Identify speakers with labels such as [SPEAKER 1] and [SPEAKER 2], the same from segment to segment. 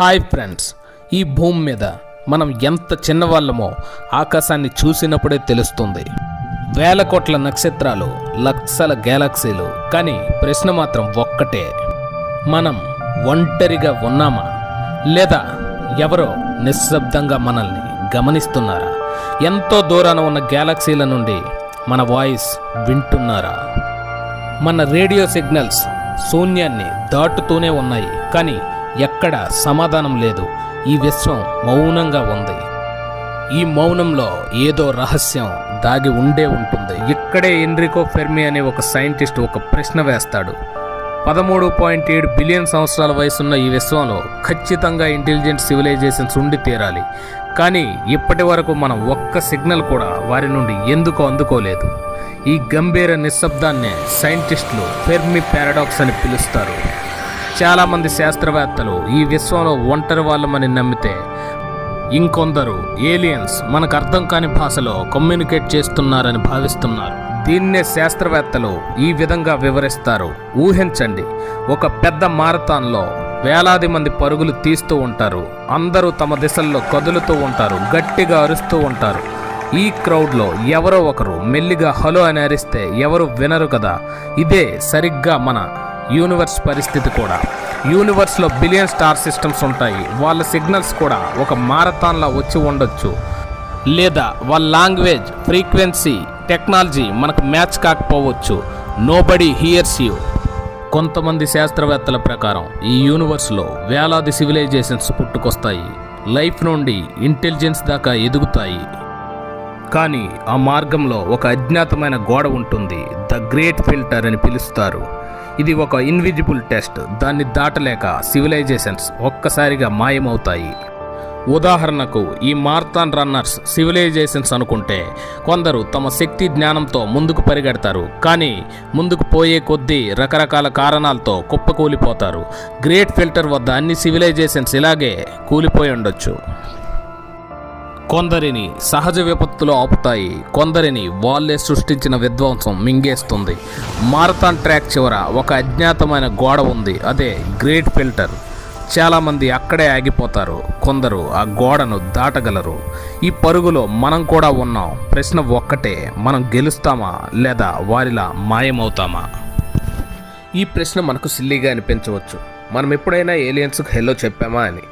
[SPEAKER 1] Hi friends ఈ భూమి మీద మనం ఎంత చిన్నవాళ్ళమో ఆకాశాన్ని చూసినప్పుడే తెలుస్తుంది. వేల కోట్ల నక్షత్రాలు లక్షల గ్యాలక్సీలు కానీ ప్రశ్న మాత్రం ఒక్కటే. మనం ఒంటరిగా ఉన్నామా? లేదా ఎవరో నిశ్శబ్దంగా మనల్ని గమనిస్తున్నారా? ఎంతో దూరాన ఉన్న గ్యాలక్సీల నుండి మన వాయిస్ వింటున్నారా? మన రేడియో సిగ్నల్స్ శూన్యాన్ని దాటుతూనే ఉన్నాయి కానీ ఎక్కడ సమాధానం లేదు. ఈ విశ్వం మౌనంగా ఉంది. ఈ మౌనంలో ఏదో రహస్యం దాగి ఉండే ఉంటుంది. ఇక్కడే ఎన్రికో ఫెర్మి అనే ఒక సైంటిస్ట్ ఒక ప్రశ్న వేస్తాడు. పదమూడు పాయింట్ ఏడు బిలియన్ సంవత్సరాల వయసున్న ఈ విశ్వంలో ఖచ్చితంగా ఇంటెలిజెంట్ సివిలైజేషన్స్ ఉండి తీరాలి. కానీ ఇప్పటి వరకు మనం ఒక్క సిగ్నల్ కూడా వారి నుండి ఎందుకు అందుకోలేదు. ఈ గంభీర నిశ్శబ్దాన్నే సైంటిస్టులు ఫెర్మి పారాడాక్స్ అని పిలుస్తారు. చాలామంది శాస్త్రవేత్తలు ఈ విశ్వంలో ఒంటరి వాళ్ళమని నమ్మితే ఇంకొందరు ఏలియన్స్ మనకు అర్థం కాని భాషలో కమ్యూనికేట్ చేస్తున్నారని భావిస్తున్నారు. దీన్నే శాస్త్రవేత్తలు ఈ విధంగా వివరిస్తారు. ఊహించండి ఒక పెద్ద మారథాన్లో వేలాది మంది పరుగులు తీస్తూ ఉంటారు. అందరూ తమ దిశల్లో కదులుతూ ఉంటారు గట్టిగా అరుస్తూ ఉంటారు. ఈ క్రౌడ్లో ఎవరో ఒకరు మెల్లిగా హలో అని అరిస్తే ఎవరు వినరు కదా? ఇదే సరిగ్గా మన యూనివర్స్ పరిస్థితి కూడా. యూనివర్స్లో బిలియన్ స్టార్ సిస్టమ్స్ ఉంటాయి. వాళ్ళ సిగ్నల్స్ కూడా ఒక మారథాన్లా వచ్చి ఉండొచ్చు. లేదా వాళ్ళ లాంగ్వేజ్ ఫ్రీక్వెన్సీ టెక్నాలజీ మనకు మ్యాచ్ కాకపోవచ్చు. నో బడీ హియర్స్ యూ కొంతమంది శాస్త్రవేత్తల ప్రకారం ఈ యూనివర్స్లో వేలాది సివిలైజేషన్స్ పుట్టుకొస్తాయి. లైఫ్ నుండి ఇంటెలిజెన్స్ దాకా ఎదుగుతాయి. కానీ ఆ మార్గంలో ఒక అజ్ఞాతమైన గోడ ఉంటుంది. ద గ్రేట్ ఫిల్టర్ అని పిలుస్తారు. ఇది ఒక ఇన్విజిబుల్ టెస్ట్ దాన్ని దాటలేక సివిలైజేషన్స్ ఒక్కసారిగా మాయమవుతాయి. ఉదాహరణకు ఈ మార్థాన్ రన్నర్స్ సివిలైజేషన్స్ అనుకుంటే కొందరు తమ శక్తి జ్ఞానంతో ముందుకు పరిగెడతారు కానీ ముందుకు పోయే కొద్దీ రకరకాల కారణాలతో కుప్పకూలిపోతారు. గ్రేట్ ఫిల్టర్ వద్ద అన్ని సివిలైజేషన్స్ ఇలాగే కూలిపోయి ఉండొచ్చు. కొందరిని సహజ విపత్తులు ఆపుతాయి కొందరిని వాళ్ళే సృష్టించిన విధ్వంసం మింగేస్తుంది. మారథాన్ ట్రాక్ చివర ఒక అజ్ఞాతమైన గోడ ఉంది అదే గ్రేట్ ఫిల్టర్. చాలామంది అక్కడే ఆగిపోతారు కొందరు ఆ గోడను దాటగలరు. ఈ పరుగులో మనం కూడా ఉన్నాం ప్రశ్న ఒక్కటే మనం గెలుస్తామా లేదా వారిలా మాయమవుతామా? ఈ ప్రశ్న మనకు సిల్లీగా అనిపించవచ్చు. మనం ఎప్పుడైనా ఏలియన్స్కి హెల్లో చెప్పామా అని.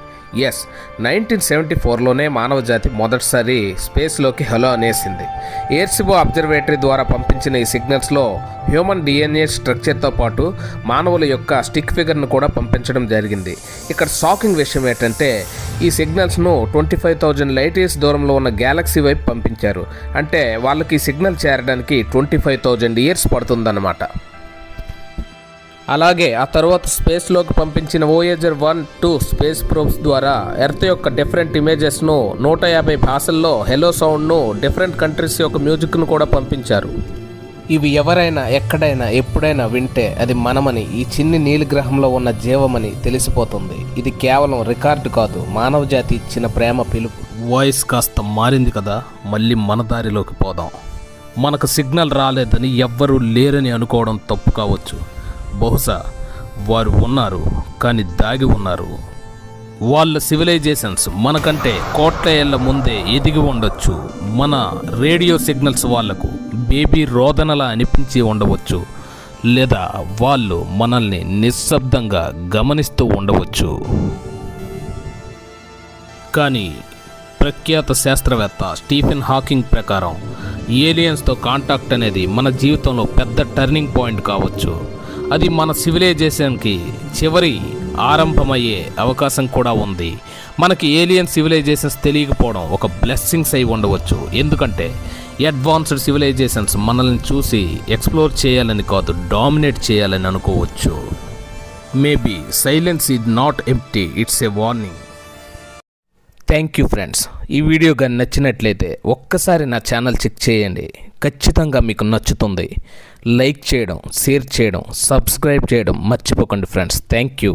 [SPEAKER 1] ఎస్ నైన్టీన్ సెవెంటీ ఫోర్లోనే మానవ జాతి మొదటిసారి స్పేస్లోకి హలో అనేసింది. ఎయిర్సిబో అబ్జర్వేటరీ ద్వారా పంపించిన ఈ సిగ్నల్స్లో హ్యూమన్ డిఎన్ఏ స్ట్రక్చర్తో పాటు మానవుల యొక్క స్టిక్ ఫిగర్ను కూడా పంపించడం జరిగింది. ఇక్కడ షాకింగ్ విషయం ఏంటంటే ఈ సిగ్నల్స్ను twenty five thousand light years దూరంలో ఉన్న గ్యాలక్సీ వైపు పంపించారు. అంటే వాళ్ళకి ఈ సిగ్నల్ చేరడానికి ట్వంటీ ఫైవ్ థౌజండ్ ఇయర్స్ పడుతుందన్నమాట. అలాగే ఆ తర్వాత స్పేస్లోకి పంపించిన Voyager one two space probes ద్వారా ఎర్త్ యొక్క డిఫరెంట్ ఇమేజెస్ను నూట యాభై భాషల్లో హెలో సౌండ్ను డిఫరెంట్ కంట్రీస్ యొక్క మ్యూజిక్ను కూడా పంపించారు. ఇవి ఎవరైనా ఎక్కడైనా ఎప్పుడైనా వింటే అది మనమని ఈ చిన్ని నీలి గ్రహంలో ఉన్న జీవమని తెలిసిపోతుంది. ఇది కేవలం రికార్డు కాదు మానవ జాతి ఇచ్చిన ప్రేమ పిలుపు. వాయిస్ కాస్త మారింది కదా మళ్ళీ మన దారిలోకి పోదాం. మనకు సిగ్నల్ రాలేదని ఎవ్వరూ లేరని అనుకోవడం తప్పు కావచ్చు. బహుశా వారు ఉన్నారు కానీ దాగి ఉన్నారు. వాళ్ళ సివిలైజేషన్స్ మనకంటే కోట్ల ఏళ్ళ ముందే ఎదిగి ఉండొచ్చు. మన రేడియో సిగ్నల్స్ వాళ్ళకు బేబీ రోదనలా అనిపించి ఉండవచ్చు. లేదా వాళ్ళు మనల్ని నిశ్శబ్దంగా గమనిస్తూ ఉండవచ్చు. కానీ ప్రఖ్యాత శాస్త్రవేత్త స్టీఫెన్ హాకింగ్ ప్రకారం ఏలియన్స్తో కాంటాక్ట్ అనేది మన జీవితంలో పెద్ద టర్నింగ్ పాయింట్ కావచ్చు. అది మన సివిలైజేషన్కి చివరి ఆరంభమయ్యే అవకాశం కూడా ఉంది. మనకి ఏలియన్ సివిలైజేషన్స్ తెలియకపోవడం ఒక బ్లెస్సింగ్స్ అయి ఉండవచ్చు. ఎందుకంటే అడ్వాన్స్డ్ సివిలైజేషన్స్ మనల్ని చూసి ఎక్స్ప్లోర్ చేయాలని కాదు డామినేట్ చేయాలని అనుకోవచ్చు. Maybe silence is not empty it's a warning. Thank you friends. ఈ వీడియో కానీ నచ్చినట్లయితే ఒక్కసారి నా ఛానల్ చెక్ చేయండి. ఖచ్చితంగా మీకు నచ్చుతుంది. లైక్ చేయడం షేర్ చేయడం సబ్స్క్రైబ్ చేయడం మర్చిపోకండి ఫ్రెండ్స్. Thank you